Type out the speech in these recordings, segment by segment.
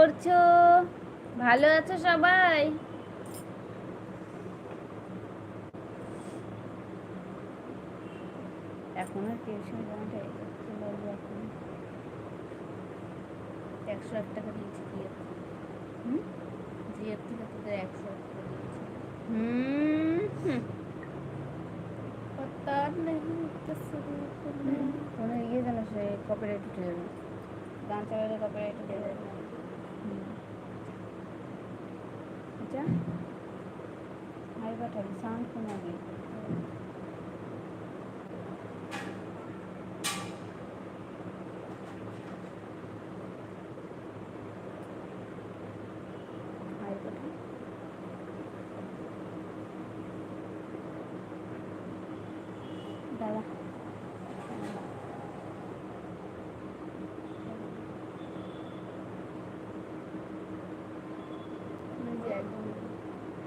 করছো ভালো আছো সবাই এখন আর টিউশন জানাটা কি বলবো এখন একশো এক টাকা দিয়েছি জিএফ হুম জিএফ থেকে তোদের একশো এক টাকা দিয়েছি হুম হুম पता नहीं तस्वीर में কোনো ইয়ে যেন সে কপিরাইট উঠে Aybatan Sankunagi.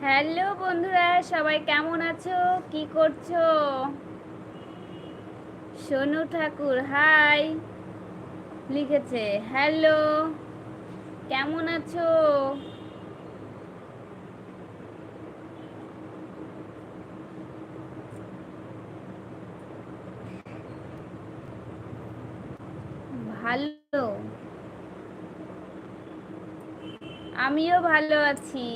হ্যালো বন্ধুরা, সবাই কেমন আছো? কি করছ? সোনু ঠাকুর, হাই, লিখেছে, হ্যালো, কেমন আছো? ভালো। আমিও ভালো আছি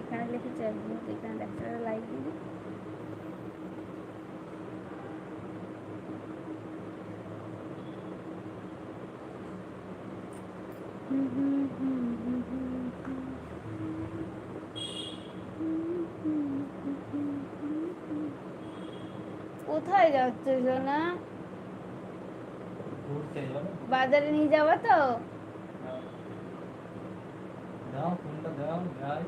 এখানে লিখেছে একদম এখানে একটা লাইক দিবি হুম হুম হুম হুম হুম হুম। কোথায় যাচ্ছে সোনা? বাজারে নিয়ে যাব তো? যাই।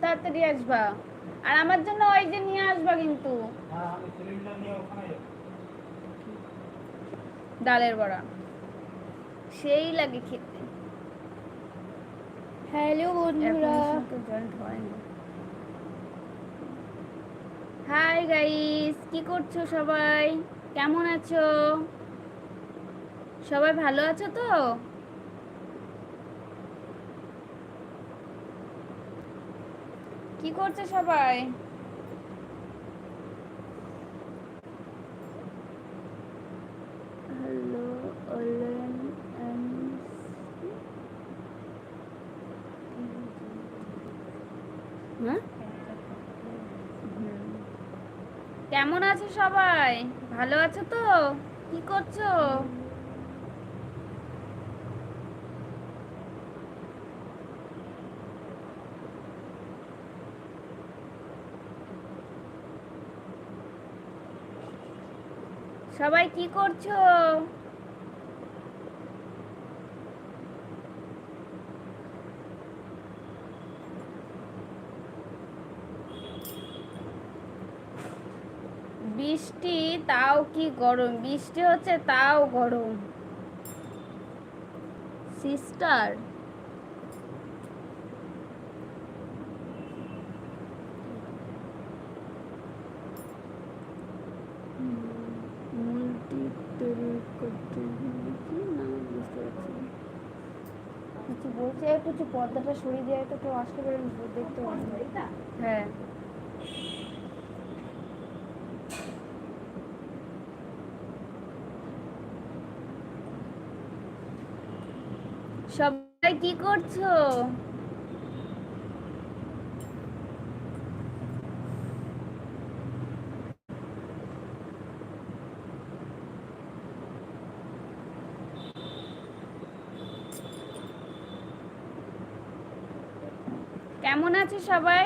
তাড়াতাড়ি আসবা। আর আমার জন্য ওই যে নিয়ে আসবা কিন্তু। হ্যাঁ আমি সিলিন্ডার নিয়ে ওখানে যাব। ডালের বড়া। সেই লাগে খেতে। হ্যালো বন্ধুরা। হাই গাইস কি করছ সবাই? কেমন আছো? সবাই ভালো আছো তো? কি করছ সবাই হ্যালো অলেন হ্যাঁ হুম। কেমন আছো সবাই? ভালো আছো তো? কি করছ? সবাই কি করছ বৃষ্টি তাও কি গরম? বৃষ্টি হচ্ছে তাও গরম। সিস্টার। কিছু বলছে একটু পর্দাটা সরিয়ে দিয়ে একটু কেউ আসতে পারেন দেখতে হ্যাঁ সবাই কি করছ? কেমন আছে সবাই?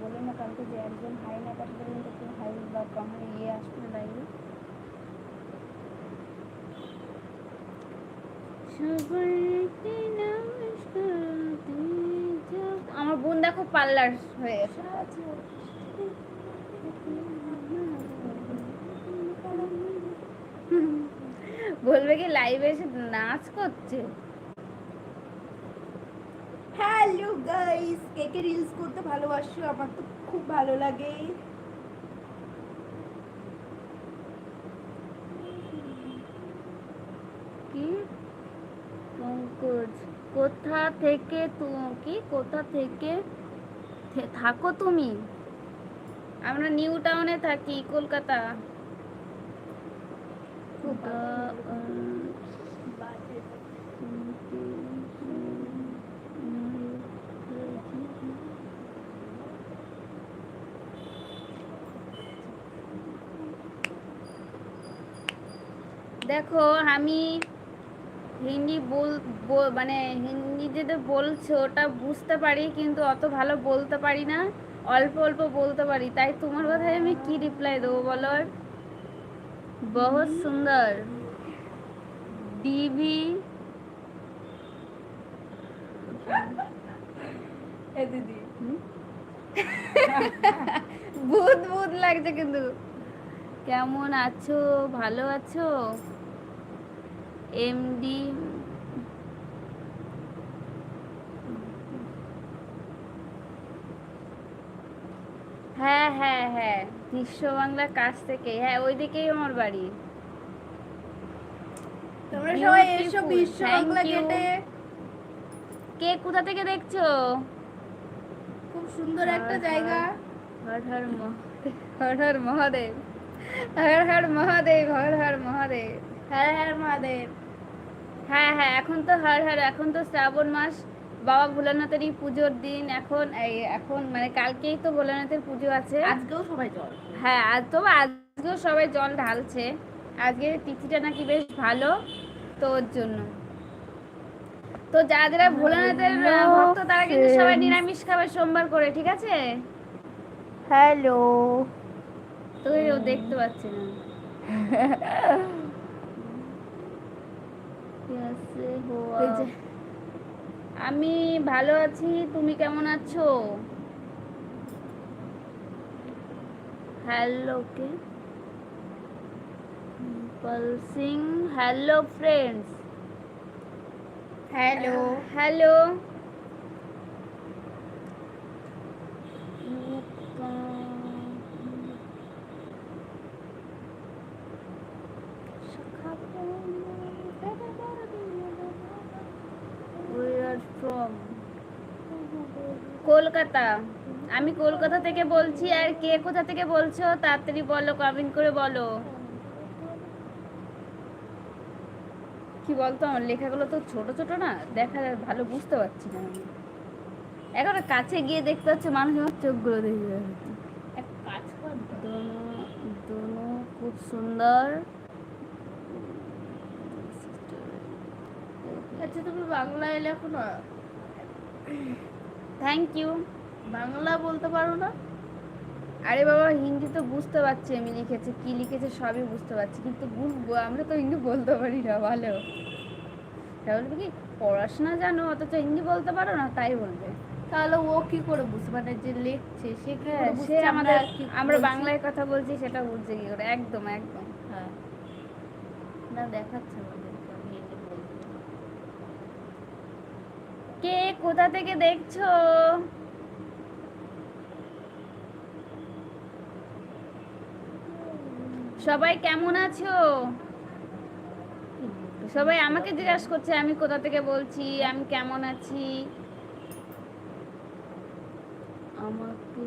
বলে না, কালকে যে একজন হাই না পাঠালে হাই বা কমে ইয়ে আসবে লাইভে আমার বোন দেখো পার্লার হয়ে বলবে কি লাইভে এসে নাচ করছে? হ্যালো গাইস কে কে রিলস করতে ভালোবাসো? আমার তো খুব ভালো লাগে করছ কোথা থেকে তুমি কি? কোথা থেকে থাকো তুমি। আমরা নিউ টাউনে থাকি কলকাতা। দেখো আমি হিন্দি বল মানে হিন্দি যেটা বলছো ওটা বুঝতে পারি কিন্তু অত ভালো বলতে পারি না। অল্প অল্প বলতে পারি। তাই তোমার কথায় আমি কি রিপ্লাই দেবো বলো? বহুত সুন্দর। ডিভি দিদি। ভূত ভূত লাগছে কিন্তু। কেমন আছো? ভালো আছো? এমডি হ্যাঁ হ্যাঁ হ্যাঁ বিশ্ব বাংলার কাছ থেকে। হ্যাঁ ওইদিকেই আমার বাড়ি। তোমরা সবাই এসো বিশ্ব বাংলা গেটে কে কোথা থেকে দেখছ? খুব সুন্দর একটা জায়গা। হর হর মহ- হর হর মহাদেব। হর হর মহাদেব হর হর মহাদেব। হ্যাঁ হ্যাঁ মহাদেব। হ্যাঁ হ্যাঁ এখন তো হার হার এখন তো শ্রাবণ মাস। বাবা ভোলানাথেরই পুজোর দিন এখন এখন মানে কালকেই তো ভোলানাথের পুজো আছে। আজকেও সবাই জল হ্যাঁ আজ তো আজকেও সবাই জল ঢালছে। আজকে তিথিটা নাকি বেশ ভালো তো ওর জন্য। তো যারা যারা ভোলানাথের ভক্ত তারা কিন্তু সবাই নিরামিষ খাবে সোমবার করে ঠিক আছে? হ্যালো। তুইও দেখতে পাচ্ছি না। আমি ভালো আছি তুমি কেমন আছো? হ্যালো কে? পলসিং hello friends hello hello from Kolkata আমি কলকাতা থেকে বলছি আর কে কোথা থেকে বলছো, তাড়াতাড়ি বলো কমেন্ট করে বলো। কি বলতো, আমার লেখাগুলো তো ছোট ছোট না, দেখা ভালো বুঝতে পারছি না এখন কাছে গিয়ে দেখতে হচ্ছে, মানুষ আমার চোখগুলো দেখে যাচ্ছে এক কাজ কর, দোনো খুব সুন্দর। আচ্ছা তুমি বাংলায় লেখো থ্যাংক ইউ বাংলা বলতে পারো না? আরে বাবা হিন্দি তো বুঝতে পারছি আমি লিখেছি কি লিখেছে সবই বুঝতে পারছি কিন্তু বুঝব আমরা তো হিন্দি বলতে পারি না ভালো। তাহলে কি পড়াশোনা জানো অথচ হিন্দি বলতে পারো না তাই বলবে। তাহলে ও কি করে বুঝতে মানে যে লিখছে? সে হ্যাঁ, সে আমাদের আমরা বাংলায় কথা বলছি সেটা বুঝছে কি করে? একদম একদম। হ্যাঁ। না দেখাচ্ছে কে কোথা থেকে দেখছ? সবাই কেমন আছো? সবাই আমাকে জিজ্ঞাসা করছে, আমি কোথা থেকে বলছি, আমি কেমন আছি? আমাকে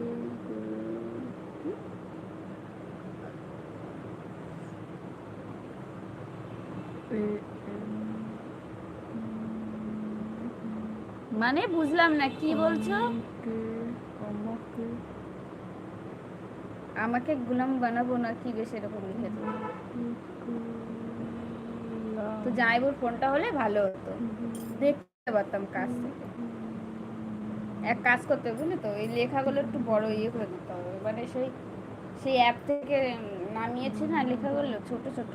মানে বুঝলাম না, কি বলছো? আমাকে গুলাম বানাবো না কি বেশ এরকম লিখেছে তো যাই জামাইবুর ফোনটা হলে ভালো হতো। দেখতে পারতাম কাজ থেকে। এক কাজ করতে বুঝলি তো এই লেখাগুলো একটু বড় ইয়ে করে দিতে হবে। মানে সেই সেই অ্যাপ থেকে নামিয়েছে না লেখাগুলো ছোট ছোট।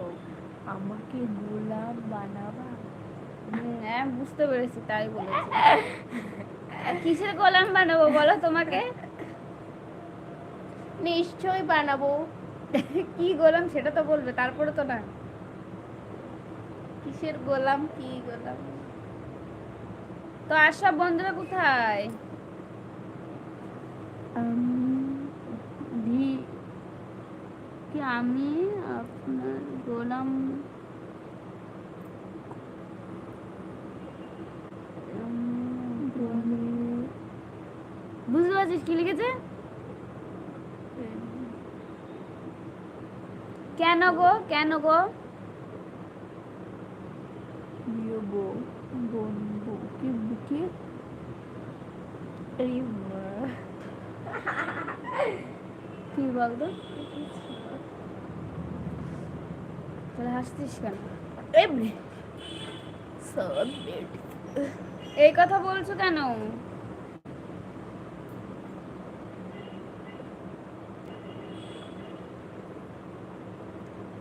আমাকে গোলাম বানাবা? হ্যাঁ বুঝতে পেরেছি তাই বলেছি। কিসের গোলাম বানাবো বলো তোমাকে? নিশ্চয় বানাবো। কি গোলাম সেটা তো বলবে তারপরে তো না। কিসের গোলাম কি গোলাম। তো আশা বন্ধুরা কোথায়? কি আমি আপনার গোলাম? বুঝতে পারছিস কি লিখেছে? কেন গো? কেন গো? কি কি? এই মা। কি বলতো তাহলে হাসছিস কেন? এই কথা বলছো কেন?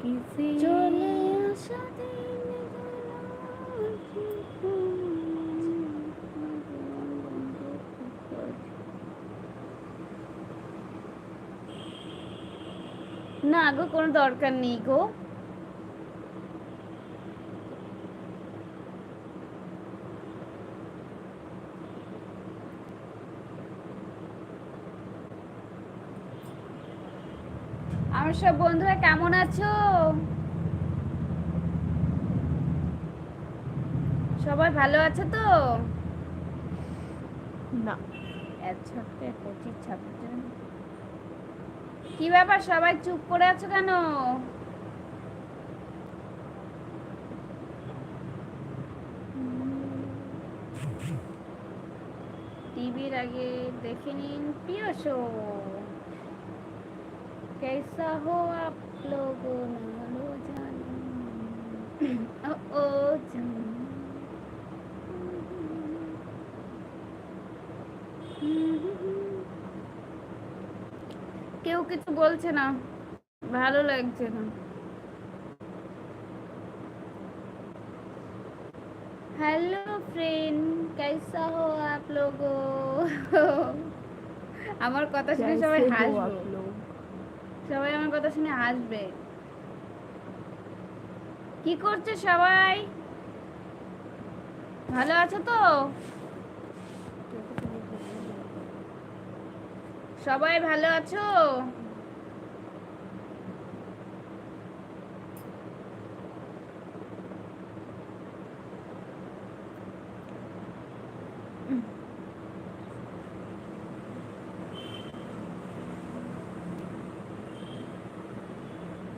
কিসি চলে আসা না গো কোনো দরকার নেই গো। সব বন্ধুরা কেমন আছো? সবাই ভালো আছে তো? না। কি ব্যাপার সবাই চুপ করে আছো কেন? টিভির আগে দেখে নিন প্রিয় শো। कैसा हो आप लोगों लो जाने ओ ओ जाने কেউ কিছু বলছে না ভালো লাগছে না हेलो फ्रेंड कैसा हो आप लोगों আমার কথা শুনে সবাই कैसे हो হাসবে आप लोग সবাই আমার কথা শুনে হাসবে। কি করছে সবাই? ভালো আছো তো? সবাই ভালো আছো?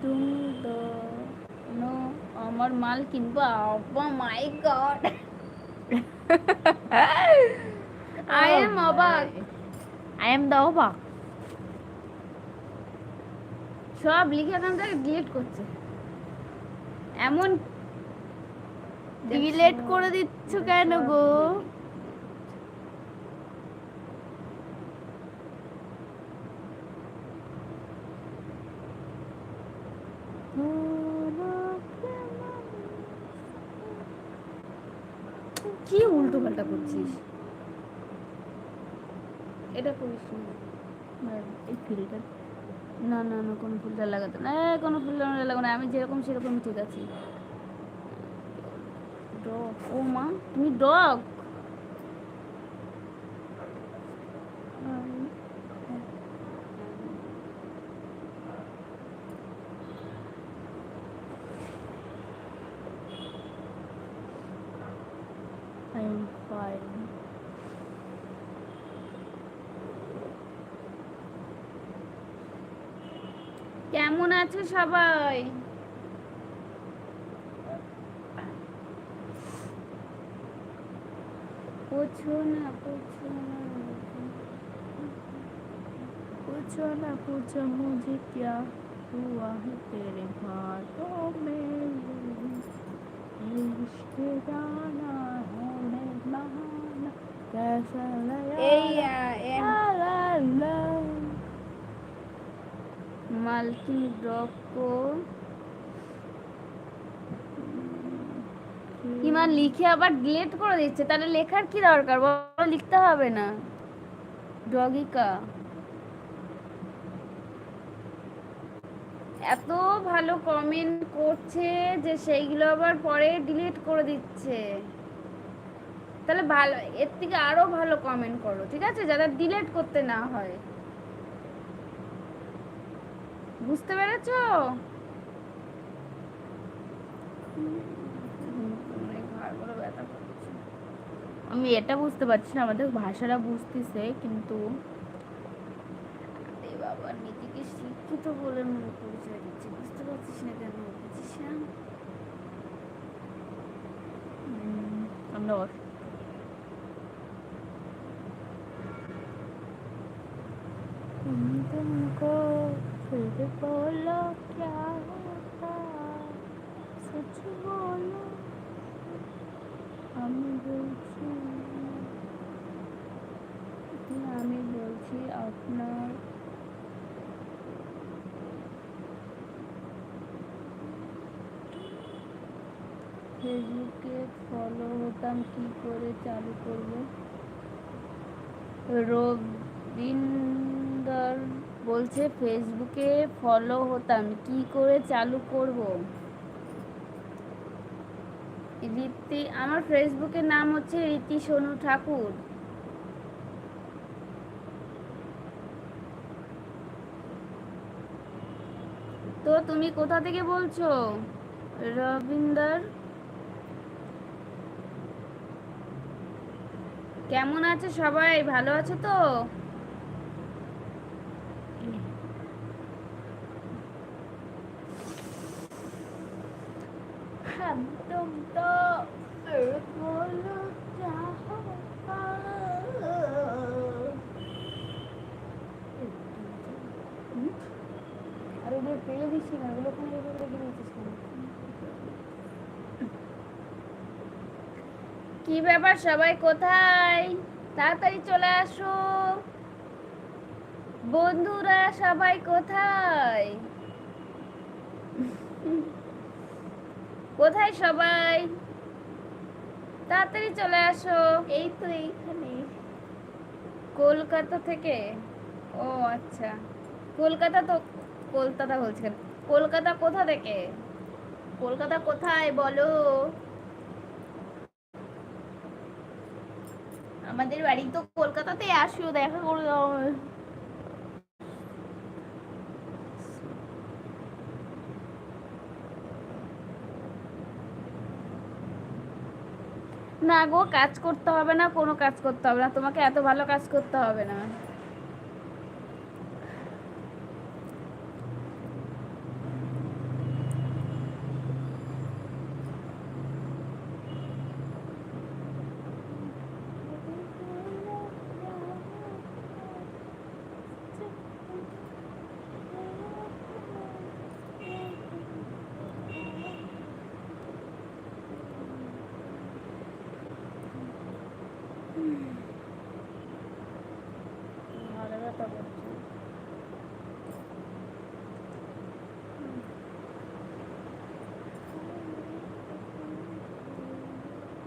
তুমি তো নো আমার মাল কিনবো। আব্বা মাই গড আই এম অবাক আই এম দা অবাক সব লিখে থেকে ডিলিট করছে। এমন ডিলিট করে দিচ্ছ কেন গো কি উল্টো পাল্টা করছিস এটা করিস না এই ফিল্টার না না না, কোনো ফিল্টার লাগাতে না। কোনো ফিল্টার লাগাবো না। আমি যেরকম সেরকম ঠিক আছি। ডগ, ও মা, তুমি ডগ I am fine কেমন আছো সবাই পুছো না পুছো না पूछो ना पूछो मुझे क्या हुआ है तेरे हाथों में ये इश्क जाना है मैं बहाना कैसा लगा মালকিন ডগ কো ইমান লিখে আবার ডিলিট করে দিচ্ছে? তাহলে লেখার কি দরকার? বলো, লিখতে হবে না। ডগিকা। এত ভালো কমেন্ট করছে যে সেইগুলো আবার পরে ডিলিট করে দিচ্ছে। তাহলে ভালো, এর থেকে আরও ভালো কমেন্ট করো, ঠিক আছে? যাতে ডিলিট করতে না হয়। বুঝতে পেরেছো ঘাড়গুলো ব্যথা করছে। আমি এটা বুঝতে পারছি না আমাদের ভাষাটা বুঝতেছে কিন্তু আবার নিজেকে শিক্ষিত বলে মনে পরিচয় দিচ্ছে বুঝতে পারছিস না কেন বুঝছিস না হুম, সামনে বস तुमको फिर बोलो क्या होता सच बोलो আমি বলছি আমি বলছি আপনার ফেসবুকে ফলো হতাম কি করে চালু করব রবিন্দর বলছে, ফেসবুকে ফলো হতাম, কি করে চালু করব? রীতি আমার ফেসবুকের নাম হচ্ছে রীতি সোনু ঠাকুর। তো তুমি কোথা থেকে বলছো? রবিন্দর কেমন আছে সবাই? ভালো আছো তো? আর ওগুলো ফেলে দিচ্ছি না ওগুলো ওখানে রেখে রেখে দিচ্ছিস কি ব্যাপার সবাই কোথায়? তাড়াতাড়ি চলে আসো। বন্ধুরা সবাই কোথায়? কোথায় সবাই? তাড়াতাড়ি চলে আসো। এই তো এইখানে। কলকাতা থেকে? ও আচ্ছা। কলকাতা তো কলকাতা বলছেন কলকাতা কোথা থেকে? কলকাতা কোথায় বলো? আমাদের বাড়ি তো কলকাতাতে আসো দেখা করে। না গো, কাজ করতে হবে না, কোনো কাজ করতে হবে না। তোমাকে এত ভালো কাজ করতে হবে না।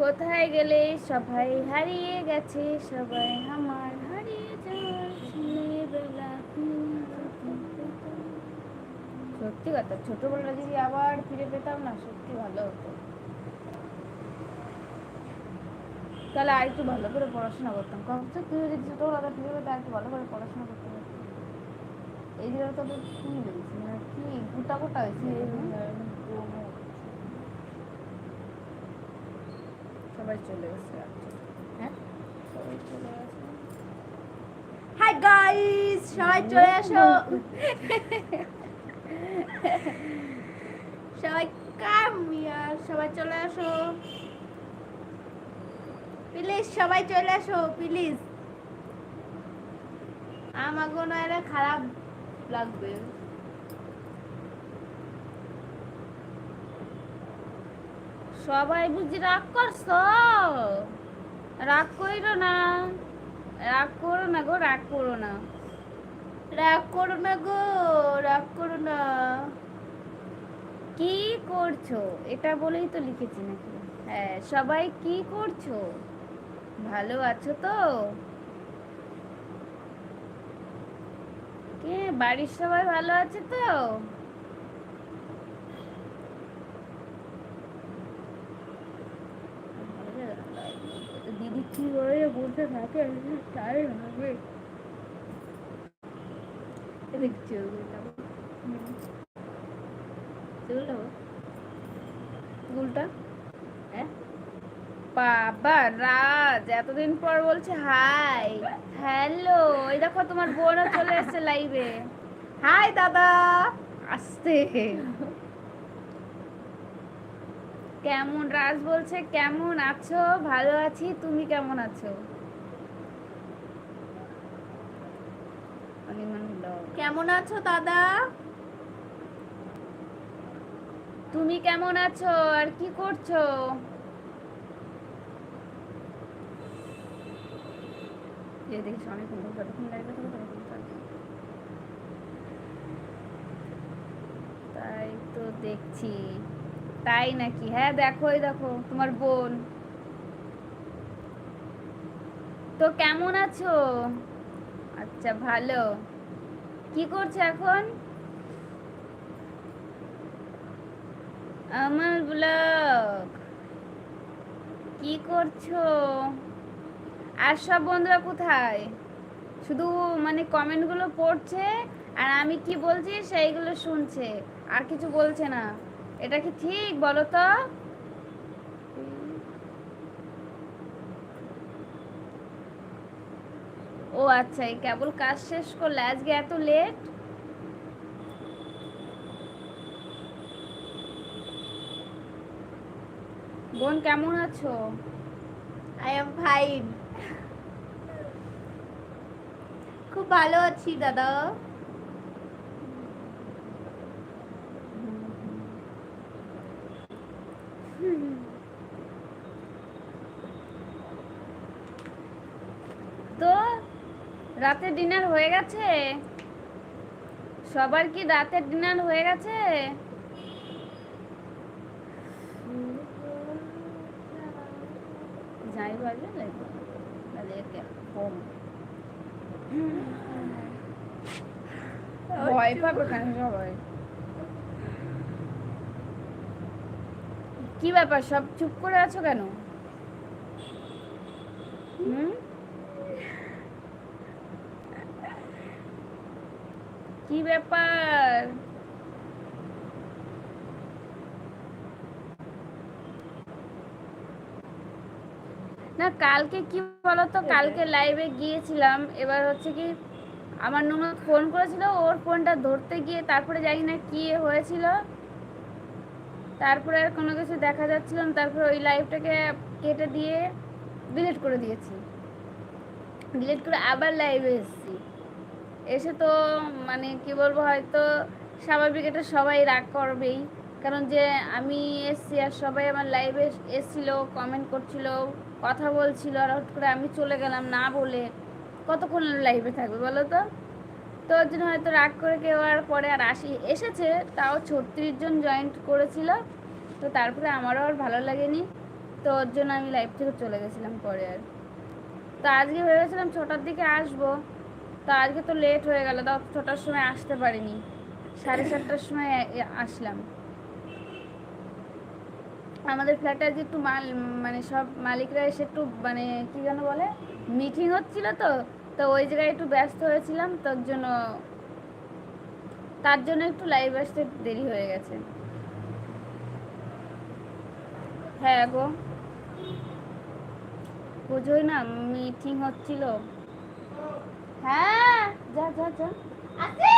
কোথায় গেলে সবাই হারিয়ে গেছে? সবাই আমার হারিয়ে যাওয়ার ছেলেবেলা সত্যি কথা, ছোটবেলা যদি আবার ফিরে পেতাম না, সত্যি ভালো হতো। তাহলে আর একটু ভালো করে পড়াশোনা করতাম। কখন তুই যদি ছোটবেলাটা ফিরে পেতাম একটু ভালো করে পড়াশোনা করতে পারতাম। এই দিকে তোদের কি হয়েছে কি গোটা গোটা হয়েছে। সবাই চলে গেছে হ্যাঁ? সবাই চলে গেছে। হাই গাইস সবাই চলে আসো। সবাই কাম ইয়ার সবাই চলে আসো। প্লিজ সবাই চলে আসো প্লিজ আমাকে না খারাপ লাগবে। সবাই বুঝি রাগ করছ? রাগ কইরো না। রাগ করো না গো, রাগ করো না। রাগ করো না গো, রাগ করো না। কি করছ? এটা বলেই তো লিখেছি নাকি? হ্যাঁ সবাই কি করছ? ভালো আছো তো? কে? বাড়ির সবাই ভালো আছে তো? দিদি কি করে থাকে তাই হবে হ্যাঁ? বাবা, রাজ, এতদিন পর বলছে হাই। হ্যালো, এই দেখো তোমার বোনও চলে এসেছে লাইভে হাই, দাদা। আসতে কেমন? রাজ বলছে কেমন আছো? ভালো আছি। তুমি কেমন আছো? কেমন আছো দাদা? তুমি কেমন আছো? আর কি করছ? দেখিস অনেক। তাই তো দেখছি। তাই নাকি? হ্যাঁ দেখো দেখো, তোমার বোন। তো কেমন আছো? আচ্ছা ভালো। কি করছ এখন? আমার ব্লগ। কি করছ? আর সব বন্ধুরা কোথায়? শুধু মানে কমেন্টগুলো পড়ছে, আর আমি কি বলছি, সেইগুলো শুনছে। আর কিছু বলছে না। এটা কি ঠিক বলো তো। ও আচ্ছা এই কেবল কাজ শেষ করলে আজকে এত লেট বোন কেমন আছো? আই এম ফাইন খুব ভালো আছি দাদা তো রাতের ডিনার হয়ে গেছে? সবার কি রাতের ডিনার হয়ে গেছে? যাই বাজে তাদেরকে কম ভয় পাবে কেন সবাই। কি ব্যাপার সব চুপ করে আছো কেন হুম কি ব্যাপার? না কালকে কি বলতো? কালকে লাইভে গিয়েছিলাম। এবার হচ্ছে কি আমার ননদ ফোন করেছিল ওর ফোনটা ধরতে গিয়ে তারপরে জানি না কি হয়েছিল। তারপরে আর কোনো কিছু দেখা যাচ্ছিল না। তারপরে ওই লাইভটাকে কেটে দিয়ে ডিলিট করে দিয়েছি। ডিলিট করে আবার লাইভে এসেছি। এসে তো মানে কি বলব, হয়তো স্বাভাবিক এটা সবাই রাগ করবেই। কারণ যে আমি এসছি আর সবাই আমার লাইভে এসছিল কমেন্ট করছিল, কথা বলছিল, আর হট করে আমি চলে গেলাম না বলে কতক্ষণ লাইভে থাকবে বলো তো? তো ওর জন্য হয়তো রাগ করে কেউ আর পরে আর আসি, এসেছে, তাও ছত্রিশ জন জয়েন্ট করেছিল। তো তারপরে আমারও আর ভালো লাগেনি। তো ওর জন্য আমি লাইভ থেকে চলে গেছিলাম পরে আর। তো আজকে ভেবেছিলাম ছটার দিকে আসব। তো আজকে তো লেট হয়ে গেল, তো ছটার সময় আসতে পারিনি। সাড়ে সাতটার সময় আসলাম। আমাদের ফ্ল্যাটে আজকে একটু মাল মানে সব মালিকরা এসে একটু মানে কি যেন বলে মিটিং হচ্ছিল তো তো ওই জায়গায় একটু ব্যস্ত হয়েছিলাম তোর জন্য, তার জন্য একটু লাইভ আসতে দেরি হয়ে গেছে। হ্যাঁ গো। বুঝোই না মিটিং হচ্ছিল। হ্যাঁ। যা যা যা। আসি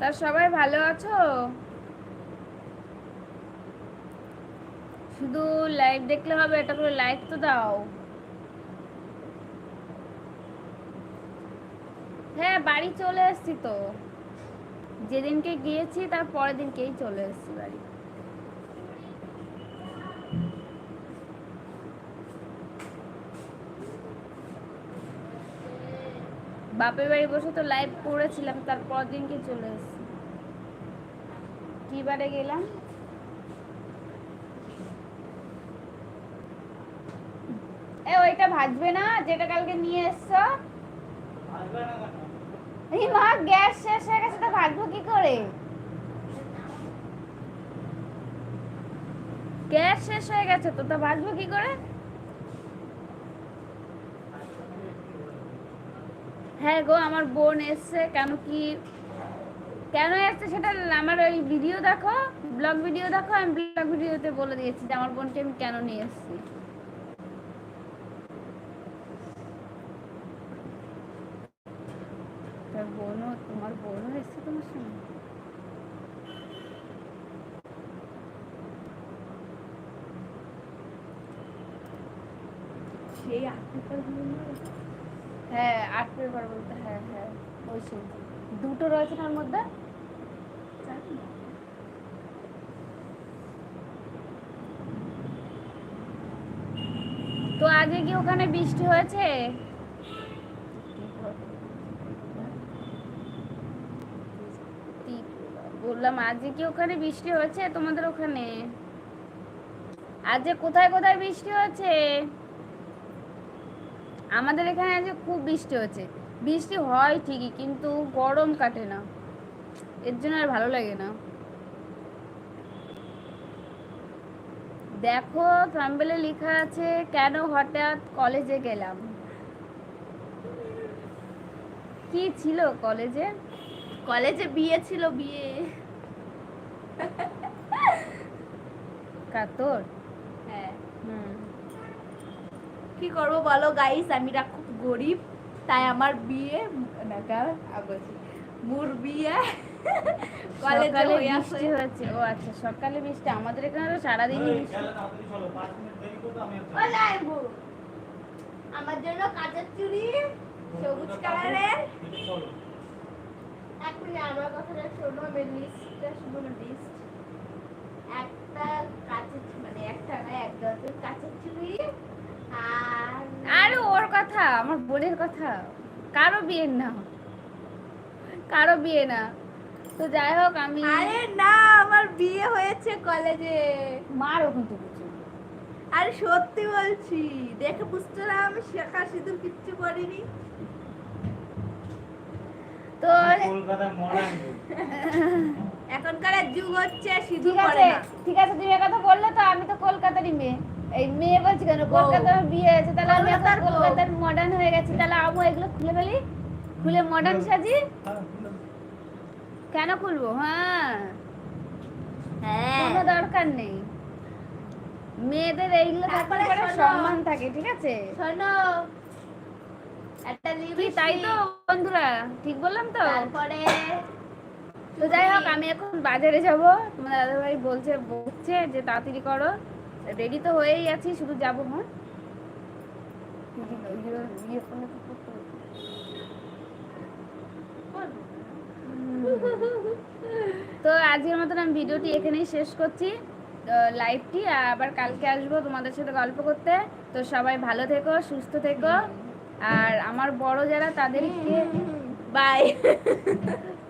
তার সবাই ভালো আছো? শুধু লাইভ দেখলে হবে এটা করে লাইক তো দাও। হ্যাঁ বাড়ি চলে এসেছি তো। যেদিনকে গিয়েছি, তার পরের দিনকেই চলে এসেছি বাড়ি। বাপের বাড়ি বসে তো লাইভ করেছিলাম তারপর দিনকে চলে এসেছি। কি বারে গেলাম? এ, ওইটা ভাজবে না, যেটা কালকে নিয়ে এসছো? আসবে না। কেন? এই মা, গ্যাস শেষ হয়ে গেছে, তো ভাজবো কি করে গ্যাস শেষ হয়ে গেছে তো, তা ভাজবো কি করে হ্যাঁ গো, আমার বোন এসছে, কেন কি, কেন এসছে সেটা আমার ওই ভিডিও দেখো ব্লগ ভিডিও দেখো, আমি ব্লগ ভিডিওতে বলে দিয়েছি যে আমার বোনকে আমি কেন নিয়ে এসেছি তার বোনও তোমার তোমার সঙ্গে সেই আর্টিকেল হ্যাঁ আট পেপার বলতে হ্যাঁ হ্যাঁ ওই সেই দুটো রয়েছে তার মধ্যে তো আগে কি ওখানে বৃষ্টি হয়েছে? বললাম, আজকে কি ওখানে বৃষ্টি হয়েছে তোমাদের ওখানে? আজকে কোথায় কোথায় বৃষ্টি হয়েছে আমাদের এখানে আজকে খুব বৃষ্টি হচ্ছে। বৃষ্টি হয় ঠিকই, কিন্তু গরম কাটে না। এর জন্য আর ভালো লাগে না। দেখো, থাম্বেলে লেখা আছে, কেন হঠাৎ কলেজে গেলাম? কি ছিল কলেজে? কলেজে বিয়ে ছিল, বিয়ে। কাতর? হ্যাঁ। হুম। কি করব বলো গাইস আমিরা খুব গরিব তাই আমার বিয়ে না কা আ মোর বিয়ে কলেজে সকালে হয়ে বৃষ্টি হয়েছে। ও আচ্ছা সকালে বৃষ্টি আমাদের এখানে তো আমি যাইবো আমার জন্য কাঁচের চুড়ি সবুজ কালারের। আমার কথাটা শোনো আমি লিস্টটা শুনো লিস্ট। একটা কাঁচের মানে একটা না এক ডজন কাঁচের চুড়ি আর আরে ওর কথা আমার বোনের কথা। কারও বিয়ে না। কারও বিয়ে না। তো যাই হোক আমি আরে না আমার বিয়ে হয়েছে কলেজে। মার ওখান থেকে। আরে সত্যি বলছি দেখে বুঝতে না আমি শেখা সিঁদুর কিচ্ছু করিনি তো। এখনকার যুগ হচ্ছে সিঁদুর ঠিক না। ঠিক আছে তুমি কথা বললে তো আমি তো কলকাতারই মেয়ে। এই মেয়ে বলছি কেন? কলকাতার বিয়ে আছে তাহলে আমি এখন কলকাতার মডার্ন হয়ে গেছি তাহলে আমও এগুলো খুলে ফেলি? খুলে মডার্ন সাজি? হ্যাঁ, কেন খুলবো? হ্যাঁ। হ্যাঁ। কোনো দরকার নেই। মেয়েদের এইগুলো তারপরে সম্মান থাকে ঠিক আছে? শোনো একটা কি লিপস্টিক তাই তো বন্ধুরা? ঠিক বললাম তো? তারপরে তো যাই হোক আমি এখন বাজারে যাব। তোমার দাদাভাই বলছে বলছে যে তাড়াতাড়ি করো। রেডি তো হয়েই আছি শুধু যাব হ্যাঁ। তো আজকের মতন আমি ভিডিওটি এখানেই শেষ করছি। লাইভটি আবার কালকে আসব তোমাদের সাথে গল্প করতে। তো সবাই ভালো থেকো সুস্থ থেকো। আর আমার বড় যারা তাদেরকে বাই।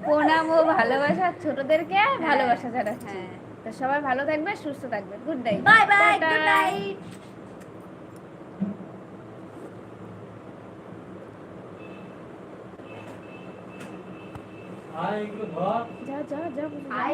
প্রণাম ও ভালোবাসা ছোটদেরকে ভালোবাসা জানাচ্ছি। হ্যাঁ। তো সবাই ভালো থাকবে সুস্থ থাকবে good night bye bye good night যা যা যা যা। আই